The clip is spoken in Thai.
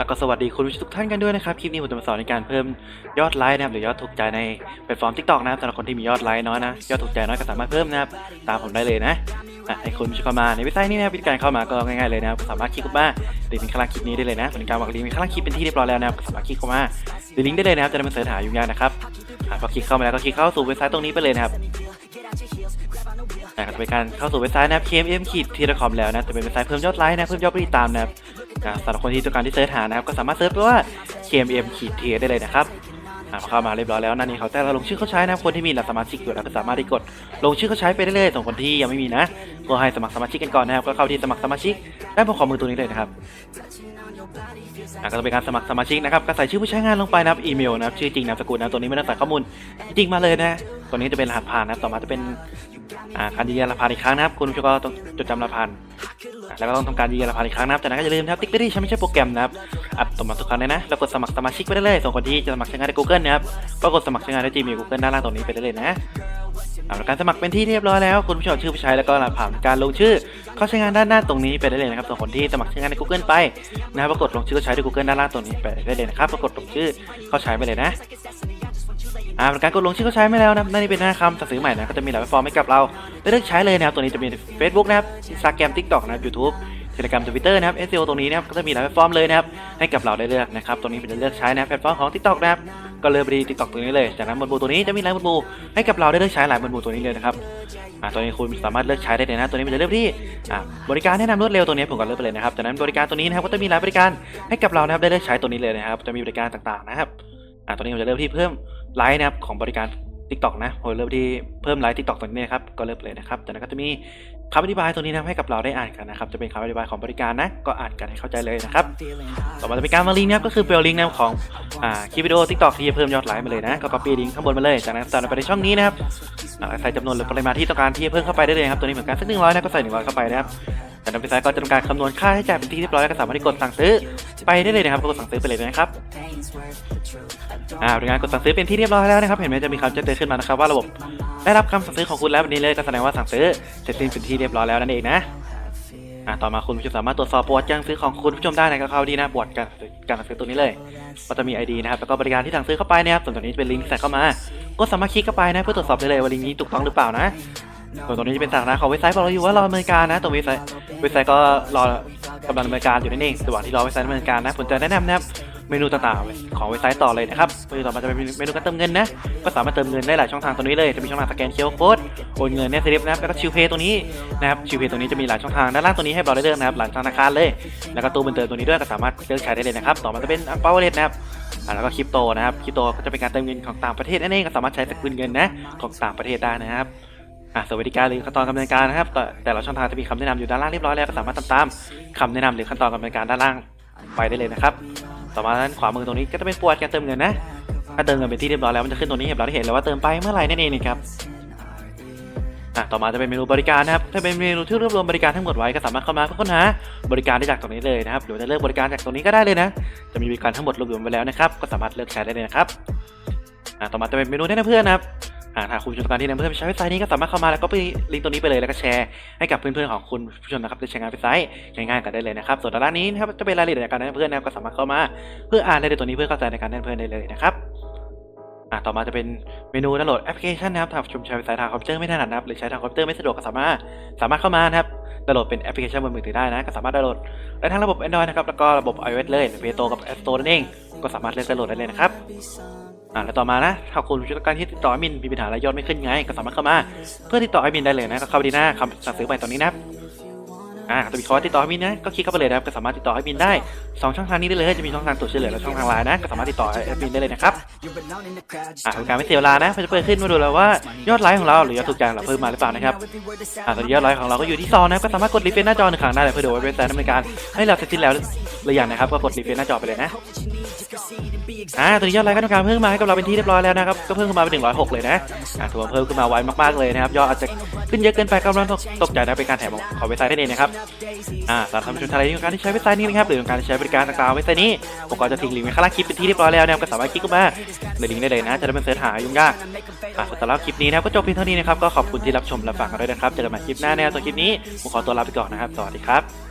อก็สวัสดีคุณผู้ชมทุกท่านกันด้วยนะครับ คลิปนี้ผมจะมาสอนในการเพิ่มยอดไลค์นะครับหรือยอดถูกใจในแพลตฟอร์ม TikTok นะครับสำหรับคนที่มียอดไลค์น้อยนะยอดถูกใจน้อยก็สามารถเพิ่มนะครับตามผมได้เลยนะอะให้คุณผู้ชมเข้ามาในเว็บไซต์นี้นะครับวิธีการเข้ามาก็ง่ายๆเลยนะครับสามารถคลิกเข้ามาลิงก์ข้างล่างคลิปนี้ได้เลยนะเป็นการวางลิงก์ข้างล่างคลิปเป็นที่เรียบร้อยแล้วนะครับสามารถคลิกเข้ามาดูลิงก์ได้เลยนะครับจะได้ไม่เสิร์ชหายุ่งยากนะครับพอคลิกเข้ามาแล้วก็คลิกเข้าสู่เว็บไซต์ตรงนี้ไปเลยนะครับนะครับเป็นการเข้าสู่เว็บไซต์นะครับ kmm ขีดทีละคอมแล้วนะจะเป็นเว็บไซต์เพิ่มยอดไลค์นะเพิ่มยอดผู้ติดตามนะครับ สำหรับคนที่ต้องการที่เสิร์ชหานะครับก็สามารถเสิร์ชไปว่า kmm ขีดเทได้เลยนะครับเข้ามาเรียบร้อยแล้วนั่นนี่เขาแต่เราลงชื่อเขาใช้นะคนที่มีหลักสมาชิกอยู่แล้วก็สามารถที่กดลงชื่อเขาใช้ไปได้เลยส่วนคนที่ยังไม่มีนะก็ให้สมัครสมาชิกกันก่อนนะครับก็เข้าที่สมัครสมาชิกได้บนขอมือตัวนี้เลยนะครับอ่าก็จะเป็นการสมัครสมาชิกนะครับก็ใส่ชื่อผู้ใช้งานลงไปนะครับอีเมลนะครับชื่อจริงนามสกุลนะตัวนี้ไม่ต้องใส่ข้อมูลจริงมาเลยนะตัวนี้จะเป็นรหัสผ่านนะต่อมาจะเป็นการยืนยันรหัสผ่านอีกครั้งนะครับคุณผู้ชมก็ต้องจดจำรหัสผ่าน แล้วก็ต้องทำการยืนยันรหัสผ่านอีกครั้งนะครับ จากนั้นก็อย่าลืมนะครับ ติ๊กไปที่ใช้ไม่ใช่โปรแกรมนะครับ อัดต่อมาทุกครั้งเลยนะ แล้วกดสมัครสมาชิกไปได้เลย ส่วนคนที่จะสมัครใช้งานใน Google นะครับ ก็กดสมัครใช้งานใน Gmail Google ด้านล่างตรงนี้ไปได้เลยนะอ่าล้วการสมัครเป็นที่เรียบร้อยแล้วคุณผู้ชมชื่อผู้ใช้แล้วก็รหัสผ่านการลงชื่อ เข้าใช้งานด้านหน้าตรงนี้ไปได้เลยนะครับส่วนคนที่สมัครใช้งานใน Google ไปนะครับก็กดลงชื่อเข้าใช้ใน Google ด้านล่างตรงนี้ไปได้เลยนะครับก็กดลงชื่อเข้าใช้ไปเลยนะ อ่าการกดลงชื่อเขาใช้ไม่แล้วนะนั่นนี่เป็นหน้าคำสั่งซื้อใหม่นะก็จะมีหลายแพลตฟอร์มให้กับเราได้เลือกใช้เลยนะครับตัวนี้จะมี Facebook นะครับ Instagram TikTok นะครับ YouTube Telegram Twitter นะครับ SEO ตรงนี้นะครับก็จะมีหลายแพลตฟอร์มเลยนะครับให้กับเราได้เลือกนะครับตรงนี้เป็นเลือกใช้นะแพลตฟอร์มของ TikTok นะครับก็เลือกไปที่ TikTok ตรงนี้เลย จากนั้นบนบูตัวนี้จะมีหลายบนบูให้กับเราได้เลือกใช้หลายบนบูตัวนี้เลยนะครับอ่าตัวนี้คุณสามารถเลือกใช้ได้เลยนะตัวนี้เป็นเลือกที่อ่าบริการแนะนำรวดเร็วตัวนี้ผมก็เลือกไปเลยนะครับจากนั้นบริการตัวนี้นะครับก็จะมีหลายบริการให้กับเรานะครับได้เลือกใช้ตัวนี้เลยนะครับจะมีบริการต่างๆนะครับอ่าตัวนี้ผมจะเริ่มที่เพิ่ม ไลค์นะครับของบริการ TikTok นะผมเริ่มที่เพิ่มไลค์ TikTok ตัวนี้นะครับก็เริ่มเลยนะครับจากนั้นก็จะมีคำอธิบายตัวนี้นะให้กับเราได้อ่านกันนะครับจะเป็นคำอธิบายของบริการนะก็อ่านกันให้เข้าใจเลยนะครับต่อมาจะเป็นการมาลิงก์นะครับก็คือเปลลิงก์นะครับของอ่าคลิปวิดีโอ TikTok ที่จะเพิ่มยอดไลค์มาเลยนะก็ copy ลิงก์ข้างบนมาเลยจากนั้นใส่ไปในช่องนี้นะครับใส่จำนวนหรือปริมาณที่ต้องการที่จะเพิ่มเข้าไปได้เลยครับตัวนี้เหมือนกันสักหนึ่งร้อยนะก็ใส่หนึ่งร้อยเข้าไปนะครับจากนั้นเว็บไซต์ก็จะทำการคำนวณค่าใช้จ่ายเป็นที่เรียบร้อยแล้วก็สามารถที่กดสั่งซื้อไปได้เลยนะครับก็กดสั่งซื้อไปเลยนะครับ อ่าบริการกดสั่งซื้อเป็นที่เรียบร้อยแล้วนะครับ เห็นไหมจะมีคำแจ้งเตือนขึ้นมานะครับว่าระบบได้รับคำสั่งซื้อของคุณแล้ววันนี้เลยก็แสดงว่าสั่งซื้อเสร็จสิ้นเป็นที่เรียบร้อยแล้วนั่นเองนะอ่าต่อมาคุณผู้ชมสามารถตรวจสอบประวัติการซื้อของคุณผู้ชมได้ในะครับเข้าที่หน้าประวัติการการสั่งซื้อตัวนี้เลย ก็จะมี ID นะครับแล้วก็บริการที่สั่งซื้อเข้าไปนะครับส่วนตัวนี้เป็นลิงก์ที่ส่เข้ามา ก็สามารถคลิกเข้าไปนะเพื่อตรวจสอบได้เลยว่าลิงก์นี้ถูกต้องหรือเปล่านะส่วนตรงนี้จะเป็นสถานะของเว็บไซต์บอกเราอยู่ว่ารอดำเนินการนะตรงเว็บไซต์เว็บไซต์ก็รอกำลังดำเนินการอยู่นั่นเองระหว่างที่รอเว็บไซต์ดำเนินการนะผมจะแนะนำนะครับ เมนูต่างๆของเว็บไซต์ต่อเลยนะครับเมนูต่อมาจะเป็นเมนูการเติมเงินนะ ก็สามารถเติมเงินได้หลายช่องทางตรงนี้เลย จะมีช่องทางสแกนเคียร์โค้ดโอนเงินเนี่ยสลิปนะครับ แล้วก็ชิวเพย์ตัวนี้นะครับ ชิวเพย์ตัวนี้จะมีหลายช่องทางด้านล่างตัวนี้ให้เราได้เลือกนะครับ หลังธนาคารเลย แล้วก็ตู้บันเติมตัวนี้ด้วยก็สามารถเลือกใช้ได้เลยนะครับ ต่อมาจะเป็นอังเปาเลตนะครับแล้วก็คริปโตนะครับ คริปโตก็จะเป็นการเติมเงินของต่างประเทศนั่นเองก็สามารถใช้สกุลเงินนะของต่างประเทศได้นะครับอะสวัสดิการหรือขั้นตอนดำเนินการนะครับแต่ละช่องทางจะมีคำแนะนำอยู่ด้านล่างเรียบร้อยแล้วก็สามารถทำตามคำแนะนำหรือขั้นตอนดำเนินการด้านล่าง ไปได้เลยนะครับ ต่อมาด้านขวามือตรงนี้ก็จะเป็นปวดการเติมเงินนะ ถ้าเติมเงินเป็นที่เรียบร้อยแล้วมันจะขึ้นตรงนี้ให้เราได้เห็นแล้วว่าเติมไปเมื่อไหร่นั่นเองนะครับอะต่อมาจะเป็นเมนูบริการนะครับ ถ้าเป็นเมนูที่รวบรวมบริการทั้งหมดไว้ก็สามารถเข้ามาเพื่อค้นหาบริการได้จากตรงนี้เลยนะครับหรือจะเลือกบริการจากตรงนี้ก็ได้เลยนะ จะมีบริการทั้งหมดรวบรวมไว้แล้วนะครับ ก็สามารถเลือกใช้ได้เลยนะครับอะต่อมาจะเป็นเมนูแนะนำเพื่อนนะครับาถ้าคุณผู้ชมการที่นำเพื่อนไปใช้เว็บไซต์นี้ก็สามารถเข้ามาแล้วก็ไปลิงก์ตัวนี้ไปเลยแล้วก็แชร์ให้กับเพื่อนๆของคุณผู้ชมนะครับได้ใช้งานเว็บไซต์ง่ายๆกันได้เลยนะครับส่วนด้านนี้นะครับจะเป็นรายละเอียดในการนะนำเพื่อนนะครับก็สามารถเข้ามาเพื่ออ่านรายละเอียดตัวนี้เพื่อเข้าใจในการนะนำเพื่อนได้เลยนะครับอ่าต่อมาจะเป็นเมนูดาวน์โหลดแอปพลิเคชันนะครับถ้าชมใช้เว็บไซต์ทางคอมพิวเตอร์ไม่ถนัดนะครับหรือใช้ทางคอมพิวเตอร์ไม่สะดวกก็สามารถสามารถเข้ามานะครับดาวน์โหลดเป็นแอปพลิเคชันบนมือถือได้นะก็สามารถดาวน์โหลดได้ทั้งระบบ Android นะครับแล้วก็ระบบ iOS เลย Play Store กับ App Store นั่นเองก็สามารถเลือกดาวน์โหลดได้เลยนะครับ อ่าแล้วต่อมานะถ้าคุณผู้จัดการที่ติดต่อไอมินมีปัญหาอะไรยอดไม่ขึ้นไง ก็สามารถเข้ามา เพื่อติดต่อไอมินได้เลยนะก็เข้าไปที่หน้าคำสั่งซื้อใหม่ตอนนี้นะ อ่าจะมีคอร์สติดต่อแอดมินนะก็คลิกเข้าไปเลยนะครับก็สามารถติดต่อแอดมินได้สองช่องทางนี้ได้เลยจะมีช่องทางตรวจช่วยเหลือและช่องทางไลน์นะก็สามารถติดต่อแอดมินได้เลยนะครับอ่าเป็นการไม่เสียเวลานะมันจะเปิดขึ้นมาดูแล้วว่ายอดไลค์ของเราหรือยอดถูกใจของเราเพิ่มมาหรือเปล่านะครับอ่าตอนนี้ยอดไลค์ของเราก็อยู่ที่ซองนะครับก็สามารถกดรีเฟรชหน้าจอหนึ่งครั้งได้เลยเพื่อดูว่าเว็บไซต์ดำเนินการให้เราเสร็จสิ้นแล้วหรือยังนะครับก็กดรีเฟรชหน้าจอไปเลยนะอ่าตอนนี้ยอดไลค์ก็ทำการเพิ่มมาให้กับเราเป็นที่เรียบร้อยแล้วนะครับก็เพิ่มขึ้นมาเป็น106 เลยนะอ่าถือว่าเพิ่มขึ้นมาไวมากๆเลยนะครับยอดอาจจะขึ้นเยอะเกินไปกำลังตกใจนะเป็นการแถมของเว็บไซต์นั่นเองนะครับอ่าสำหรับท่านผู้ชมทานใดที่ต้องการที่ใช้เว็บไซต์นี้นะครับหรือต้องการที่ใช้บริการต่างๆเว็บไซต์นี้ผมก็จะทิ้งลิงก์ไว้ข้างล่างคลิปเป็นที่เรียบร้อยแล้วนะครับก็สามารถคลิกเข้ามาในลิงก์ได้เลยนะจะได้ไม่เสิร์ชหายุ่งยากอ่าสำหรับคลิปนี้นะครับก็จบเพียงเท่านี้นะครับก็ขอบคุณที่รับชมและฟังกันด้วยนะครับเจอกันใหม่คลิปหน้าแน่ตัวคลิปนี้ผมขอตัวลาไปก่อนนะครับสวัสดีครับ